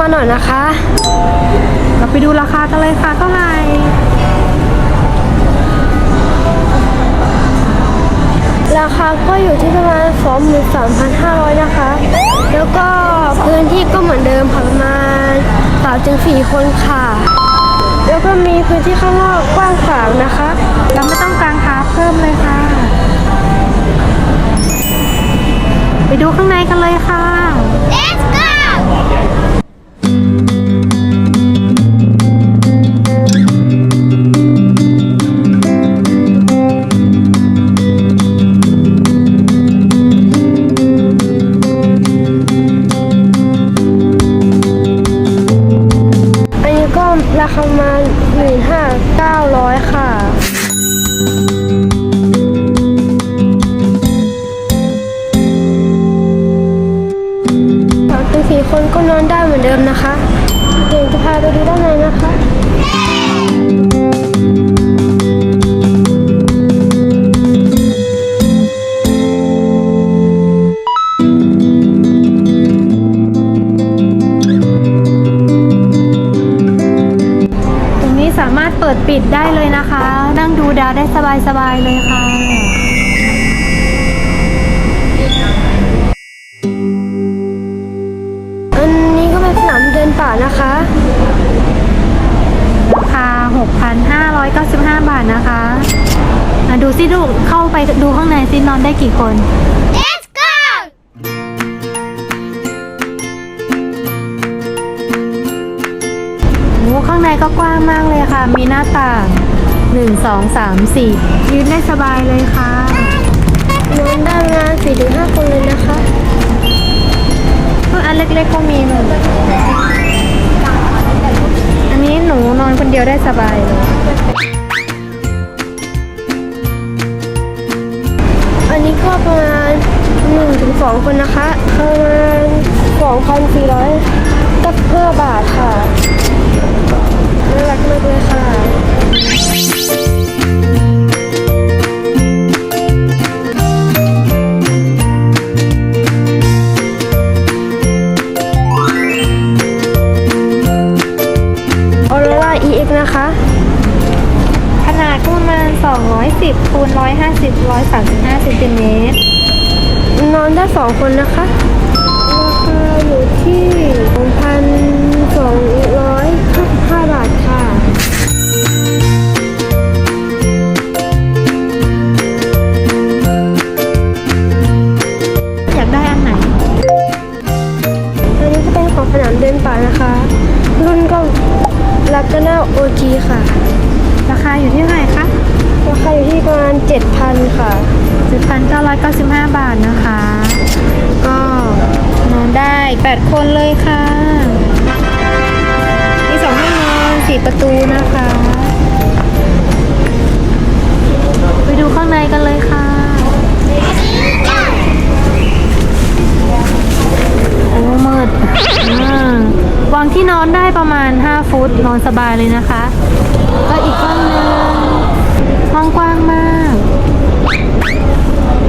มาหน่อยนะคะ เราไปดูราคากันเลยค่ะเท่าไหร่ราคาก็อยู่ที่ประมาณ23,500นะคะ แล้วก็พื้นที่ก็เหมือนเดิมค่ะประมาณ3ถึง4คนค่ะ แล้วก็มีพื้นที่ข้างนอกกว้างขวางนะคะ เราไม่ต้องกางคาร์ฟเพิ่มเลยค่ะ ไปดูข้างในกันเลยค่ะามารถเปิดปิดได้เลยนะคะ นั่งดูดาวได้สบายๆเลยค่ะอันนี้ก็เป็นสนามเดินป่านะคะราคา 6,595 บาทนะคะอะดูซิดูเข้าไปดูข้างในซินอนได้กี่คน ก็กว้างมากเลยค่ะ มีหน้าต่าง 1 2 3 4 ยืนได้สบายเลยค่ะนอนได้ประมาณสี่ถึงห้าคนเลยนะคะอันเล็กๆก็มีหนึ่งอันนี้หนูนอนคนเดียวได้สบายเลย อันนี้ก็ประมาณหนึ่งถึงสองคนนะคะประมาณสองพันสี่ร้อยกับเพื่อบาทค่ะ น่ารักมากเลยค่ะออโรรา EX นะคะ ขนาดก็ประมาณ 210คูณ150 135เซนติเมตร นอนได้สองคนนะคะ ราคาอยู่ที่2,255 คนเลยค่ะ มีสองห้องนอนสี่ประตูนะคะ ไปดูข้างในกันเลยค่ะโอ้มืดวางที่นอนได้ประมาณ 5 ฟุตนอนสบายเลยนะคะ ก็อีกห้องนึงห้องกว้างมาก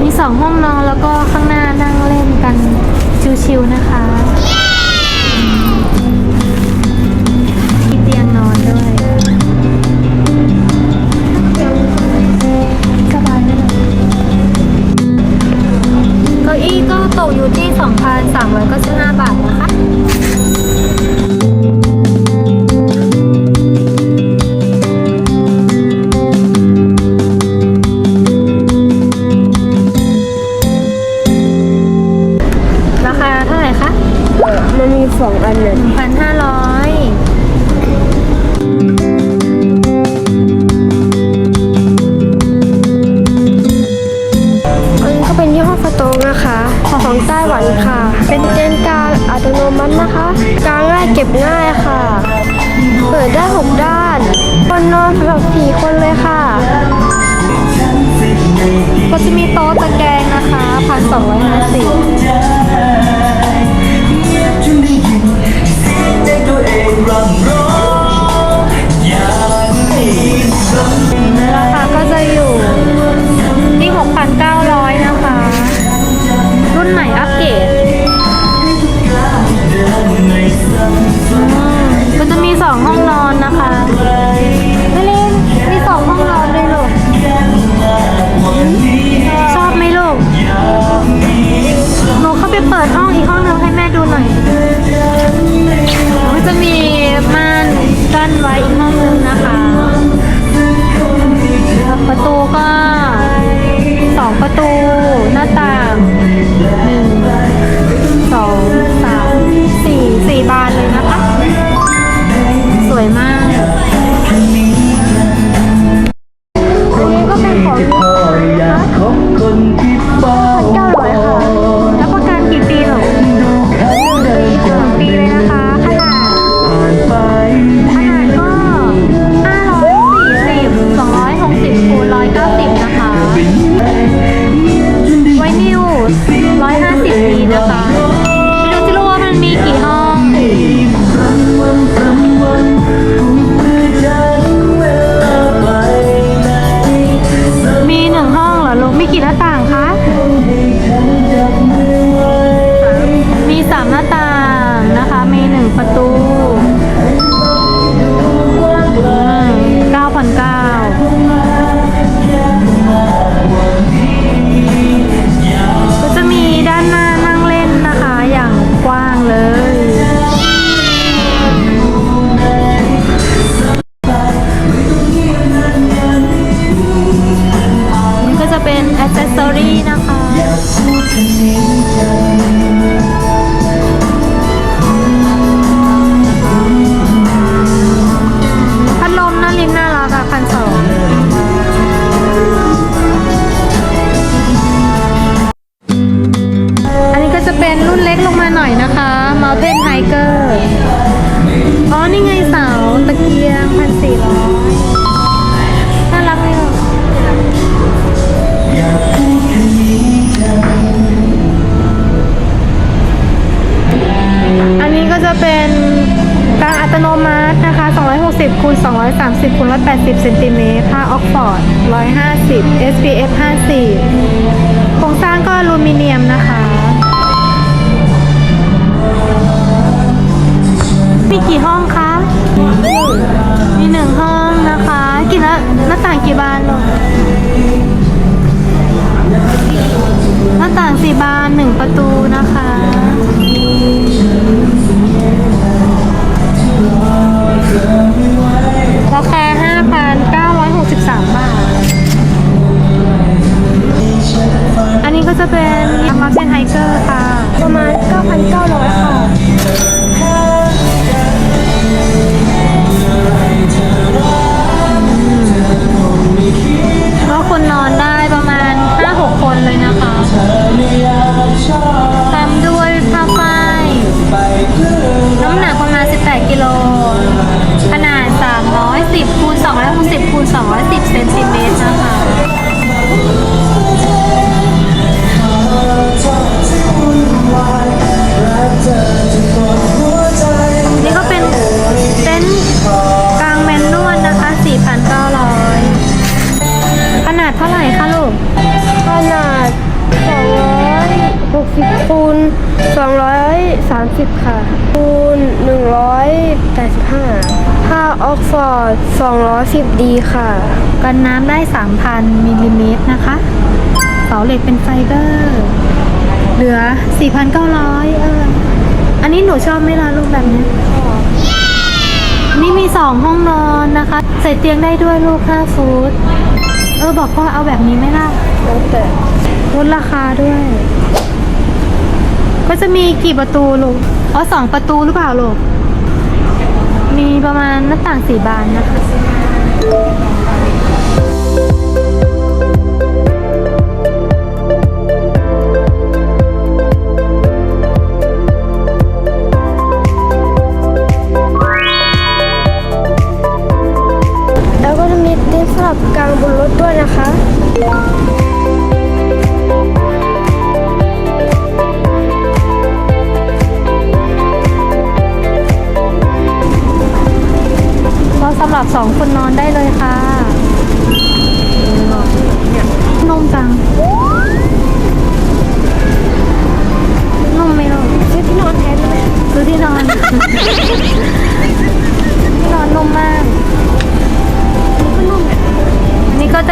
มีสองห้องนอนแล้วก็ข้างหน้านั่งเล่นกันชิวๆนะคะ ค่ะ เป็นเต็นท์การอัตโนมัตินะคะการง่ายเก็บง่ายค่ะ เปิดได้หกด้าน คนนอนแบบสี่คนเลยค่ะ ก็จะมีโต๊ะตะแกรงนะคะพันสองร้อยห้าสิบราคาก็จะอยู่ที่หกพันเก้าร้อย ใหม่อัปเกรดมันจะมีสองห้องนอนนะคะไม่เล่นมีสองห้องนอนเลยลูกชอบไหมลูกหนูเข้าไปเปิดห้องอีกห้องนึงให้แม่ดูหน่อย เสาเหล็กเป็นไฟเบอร์ เหลือ 4,900 เออ อันนี้หนูชอบไหมล่ะรูปแบบเนี้ยนี่มี 2 ห้องนอนนะคะ ใส่เตียงได้ด้วยลูก5ฟุตเออ บอกพ่อเอาแบบนี้ไหมล่ะแล้วแต่ลดราคาด้วย ก็จะมีกี่ประตูลูกอ๋อสองประตูหรือเปล่าลูกมีประมาณหน้าต่างสี่บานนะคะ รถด้วยนะคะก็สำหรับสองคนนอนได้เลยค่ะนุ่มจังนุ่มไหมลูกซื้อที่นอนแทนได้ไหมซื้อที่นอน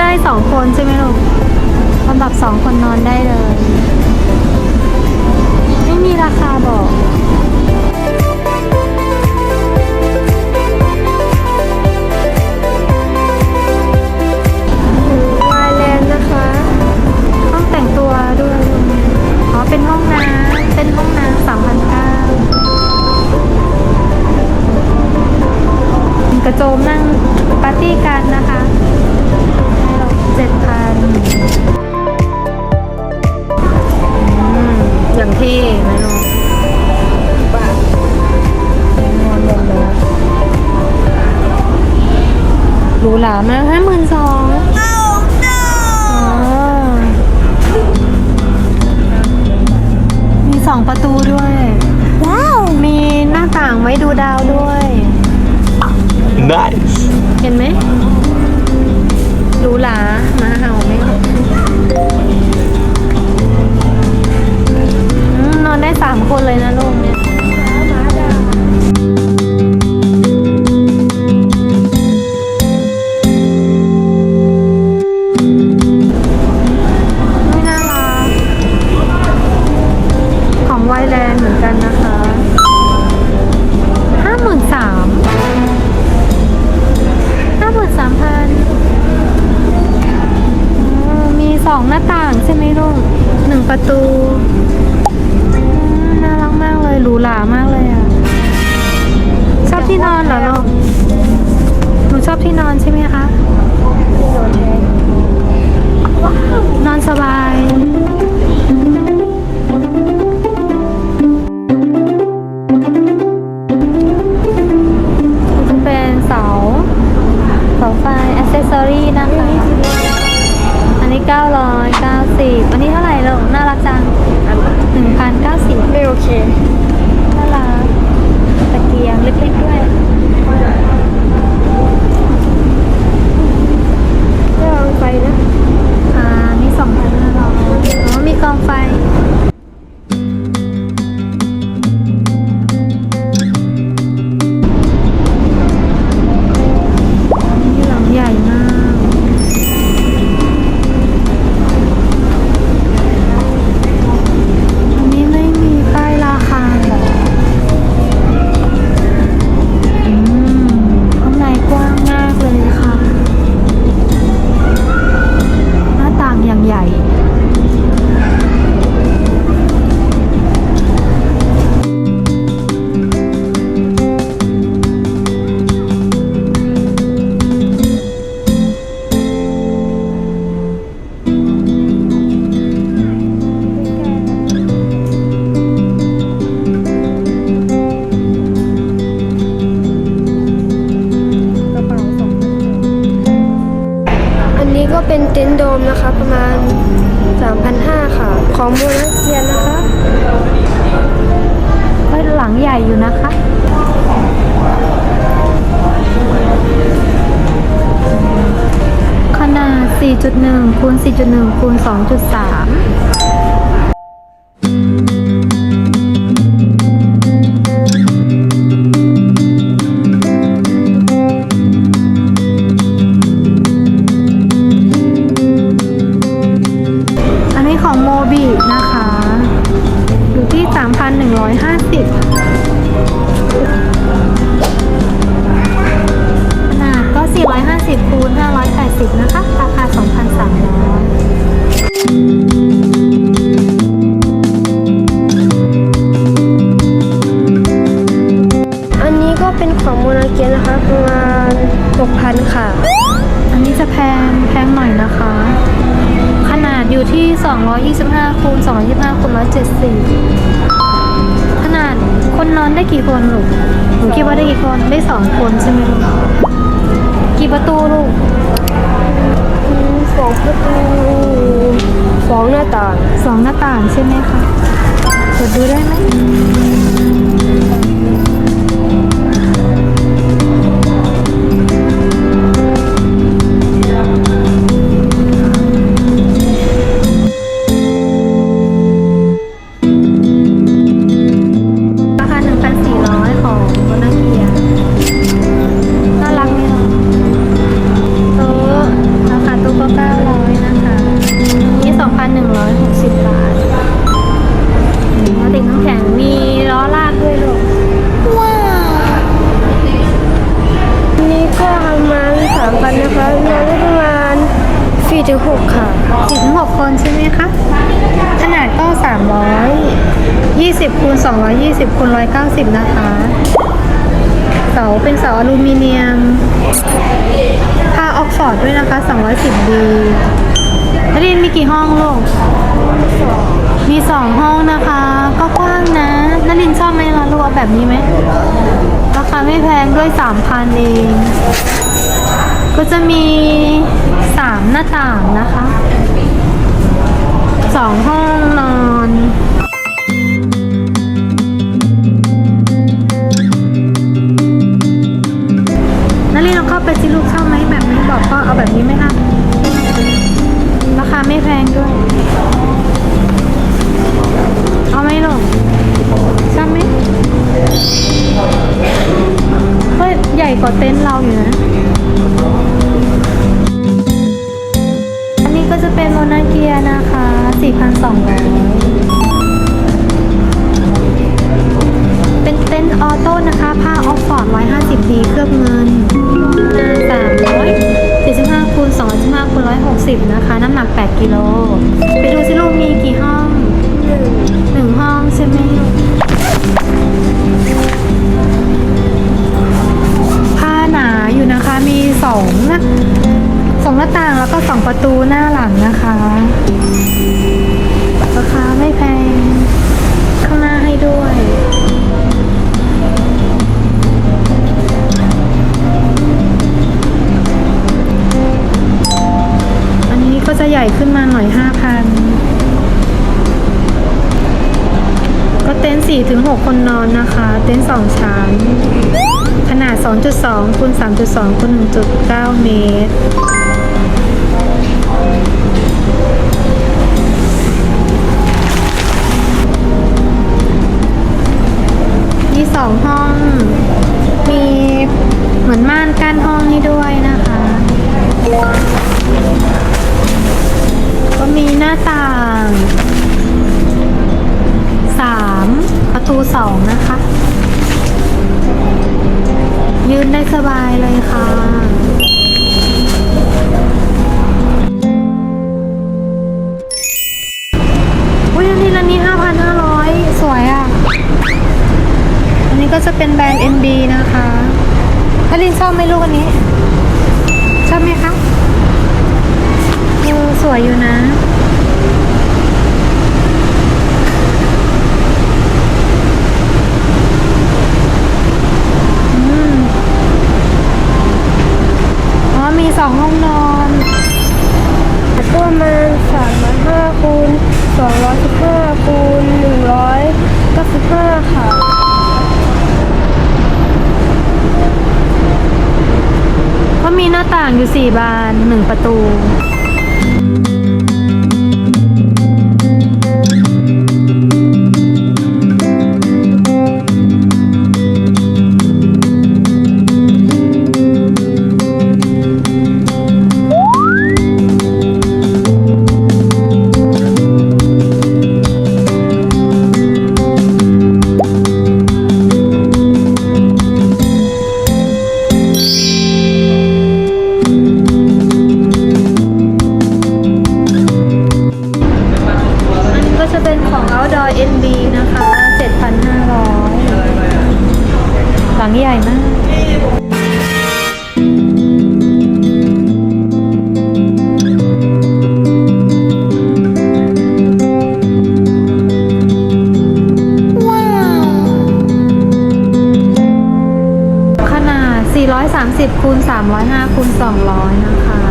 ได้สองคนใช่ไหมลูกสำหรับสองคนนอนได้เลย ไม่มีราคาบอกวายแลนด์นะคะ ห้องแต่งตัวด้วย อ๋อ เป็นห้องน้ำ เป็นห้องน้ำสามพันเก้ากระโจมนั่งปาร์ตี้กันนะคะ อย่างที่นะลูกนอนบนรถหรูหรามากห้าหมื่นสองมีสองประตูด้วย ว้าว มีหน้าต่างไว้ดูดาวด้วย Nice เห็นไหมหรูหราหมาเห่าไหม ได้สามคนเลยนะลูกเนี่ยไม่น่ารักของไวแลนด์เหมือนกันนะคะห้าหมื่นสามห้าหมื่นสามพันมีสองหน้าต่างใช่ไหมลูกหนึ่งประตู ที่นอนเหรอลูกหนูชอบที่นอนใช่ไหมคะ นอนสบายเป็นเสาเสาไฟอ c เซสซอรี่นะคะ อันนี้ 990 อันนี้เท่าไหร่ลูกน่ารักจัง1,090 ไม่โอเค เกียงเล็กๆด้วยเรื่องไปนะ ต็นท์โดมนะคะประมาณ 3,500 ค่ะ ของโบนัสเทียนนะคะก็หลังใหญ่อยู่นะคะขนาด 4.1คูณ4.1คูณ2.3 ขนาดก็ 450คูณ580 นะคะ ราคา 2,300อันนี้ก็เป็นของโมนาเกียนะคะประมาณ6,000 ค่ะ อันนี้จะแพงแพงหน่อยนะคะ ขนาดอยู่ที่ 225คูณ225คูณ174ขนาด คนนอนได้กี่คนลูกหนูคิดว่าได้กี่คนได้สองคนใช่ไหมลูกกี่ประตูลูกอืมองประตูสองหน้าต่างสองหน้าต่างใช่ไหมคะเปิดดูได้ไหม 190 นะคะ เสาเป็นเสาอลูมิเนียมผ้าออกฟอร์ดด้วยนะคะ 210ดีนรินมีกี่ห้องลูก มีสองห้องนะคะ ก็กว้างนะนรินชอบไหมล่ะลูกแบบนี้ไหมราคาไม่แพงด้วย3,000เอง ก็จะมีสามหน้าต่างนะคะสองห้องนอน เอาแบบนี้ไหมคะราคาไม่แพงด้วย เอาไหมลูกชอบไหมก็ใหญ่กว่าเต็นท์เราอยู่นะ อันนี้ก็จะเป็นโมนาเกียนะคะ 4,200 เป็นเต็นท์ออโต้นะคะ ผ้าออฟฟอร์ด 150ดีเคลือบเงิน 160 นะคะ น้ำหนัก 8 กิโล ไปดูสิลูกมีกี่ห้องหนึ่งห้องใช่ไหมลูกผ้าหนาอยู่นะคะมีสองหน้าสองหน้าต่างแล้วก็สองประตูหน้าหลังนะคะ ราคาไม่แพงข้าง ญ่ขึ้นมาหน่อยห้าพันก็เต็นท์สี่ถึงหกคนนอนนะคะ เต็นท์สองชั้น ขนาด 2.2คูณ3.2คูณ1.9 เมตร ก็จะเป็นแบรนด์ NB นะคะพลินชอบไหมลูกอันนี้ ชอบไหมคะเออสวยอยู่นะอ๋อมีสองห้องนอน ก็ประมาณสามพันห้าคูณสองร้อยสิบห้าคูณหนึ่งร้อยเก้าสิบห้าค่ะ ก็มีหน้างอยู่สี่บานหนึ่งประตู 430คูณ305คูณ200 นะคะ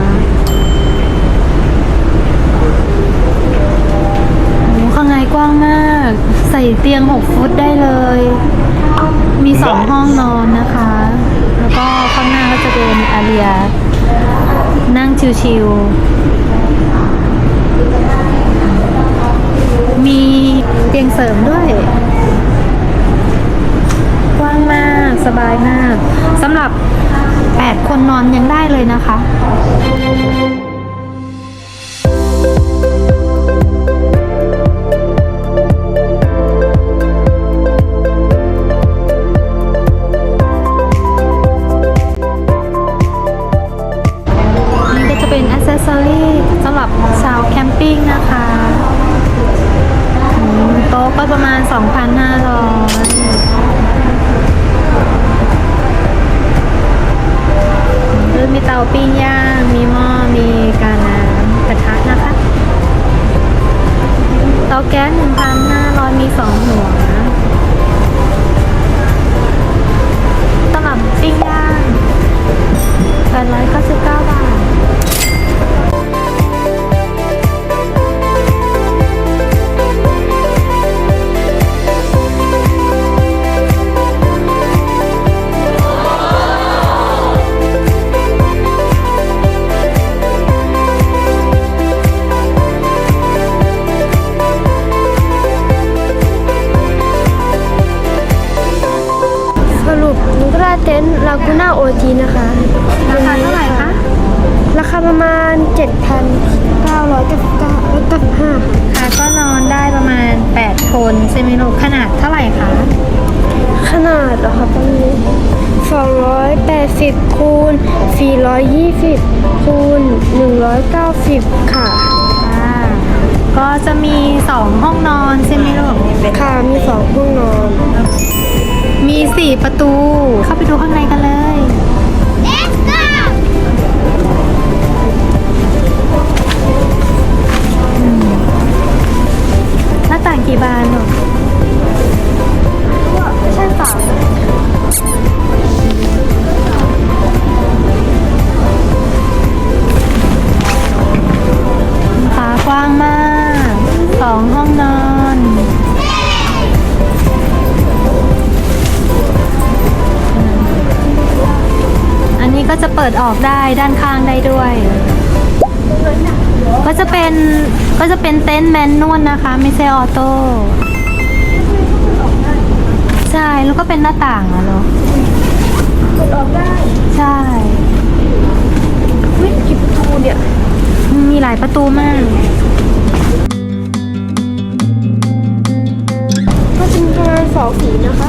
โอ้ข้างในกว้างมาก ใส่เตียง 6 ฟุตได้เลย มี 2 ห้องนอนนะคะ แล้วก็ข้างหน้าก็จะเป็นอาเรีย นั่งชิวๆ มีเตียงเสริมด้วย สบายมากสำหรับ 8 คนนอนยังได้เลยนะคะนี่จะเป็นอ c เซอรี่สำหรับชาวแคมปิ้งนะคะโต๊ะก็ประมาณ 2,500หรื อมีเตาปิ้งย่าง มีหม้อ มีกาน้ำกระทะนะคะ เตาแก๊ส1,500มี2หัวสำหรับปิ้งย่าง899บาท ท์ลากูน่าโอทีนะคะราคาเท่าไหร่คะ ราคาประมาณ 7,999แล้วก็5ค่ะค่ะ ก็นอนได้ประมาณ 8 คนใช่ไหมลูกขนาดเท่าไหร่คะ ขนาดเหรอคะตรงนี้280คูณ420คูณ190 ค่ะค่ะก็จะมี 2 ห้องนอนใช่ไหมลูกค่ะ มีสองห้องนอน มี 4 ประตู เข้าไปดูข้างในกันเลย ดออกได้ด้านข้างได้ด้วย ก็จะเป็นก็จะเป็นเต็นท์แมนนวลนะคะ ไม่ใช่ออโต้ใช่แล้วก็เป็นหน้าต่างอะเหรอกดออกได้ใช่วิกี่ประตูเนี่ยมีหลายประตูมาก ก็จะมีประมาณสองสีนะคะ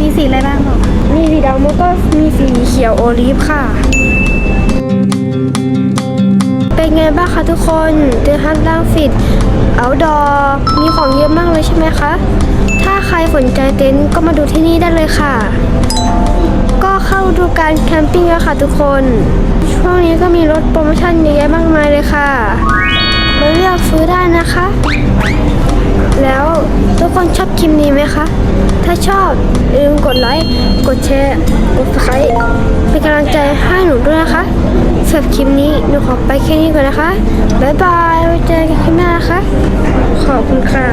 มีสีอะไรบ้างลูก มีสีดำแล้วก็มีสีเขียวโอลีฟค่ะ เป็นไงบ้างคะทุกคนเดินฮันล่างฟิตเอาดอมีของเยอะมากเลยใช่ไหมคะ ถ้าใครสนใจเต็นท์ก็มาดูที่นี่ได้เลยค่ะ ก็เข้าดูการแคมปิ้งแล้วค่ะทุกคน ช่วงนี้ก็มีรถโปรโมชั่นเยอะแยะมากมายเลยค่ะมาเลือกซื้อได้นะคะ แล้ว ทุกคนชอบคลิปนี้ไหมคะ ถ้าชอบอย่าลืมกดไลค์ กดแชร์ กดไลค์เป็นกำลังใจให้หนูด้วยนะคะสำหรับคลิปนี้หนูขอไปแค่นี้ก่อนนะคะ บ๊ายบายไว้เจอกันคลิปหน้านะคะ ขอบคุณค่ะ